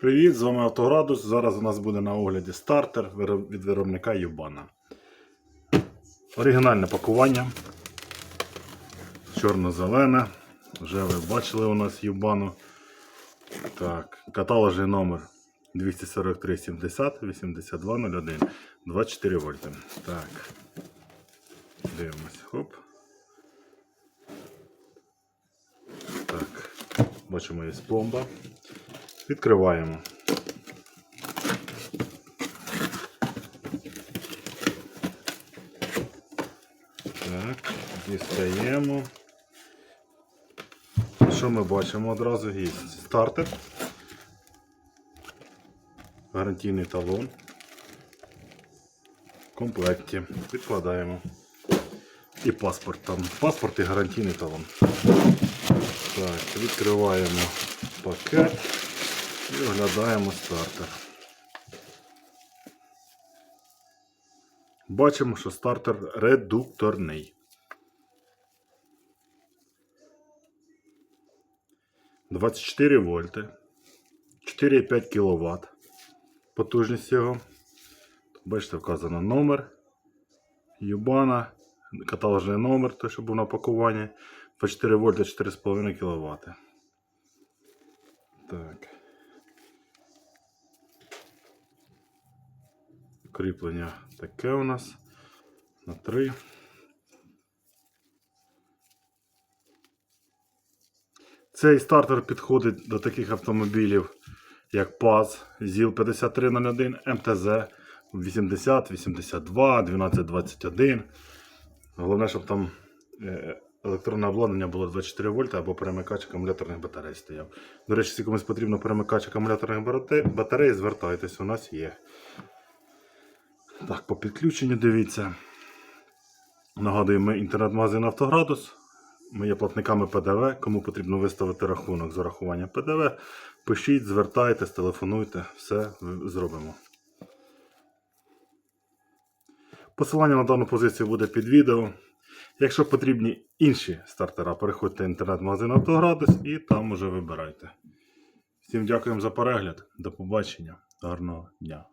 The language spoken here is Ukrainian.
Привіт, з вами Автоградус. Зараз у нас буде на огляді стартер від виробника Юбана. Оригінальне пакування. Чорно-зелене. Вже ви бачили у нас Юбану. Так, каталожний номер 243 70 82 01 24 вольти. Так. Дивимось. Хоп. Так. Бачимо, є пломба. Відкриваємо. Так, дістаємо. Що ми бачимо одразу? Є стартер. Гарантійний талон. В комплекті. Відкладаємо. І паспорт там. Паспорт і гарантійний талон. Так, відкриваємо пакет і оглядаємо стартер. Бачимо, що стартер редукторний. Двадцять чотири вольти. 4,5 кВт. Потужність його. Бачите, вказано номер. Юбана. Каталожний номер, той, що був на пакуванні. 24 вольта 4,5 кВт. Так. Кріплення таке у нас на 3. Цей стартер підходить до таких автомобілів, як ПАЗ, ЗІЛ-5301, МТЗ 80, 82, 1221. Головне, щоб там е, електронне обладнання було 24 вольта або перемикач акумуляторних батарей стояв. До речі, якщо комусь потрібно перемикач акумуляторних батарей, звертайтесь, у нас є. Так, по підключенню дивіться. Нагадую, ми інтернет-магазин Автоградус. Ми є платниками ПДВ. Кому потрібно виставити рахунок з урахування ПДВ, пишіть, звертайтесь, телефонуйте, все зробимо. Посилання на дану позицію буде під відео. Якщо потрібні інші стартера, переходьте в інтернет-магазин Автоградус і там уже вибирайте. Всім дякуємо за перегляд. До побачення. Гарного дня.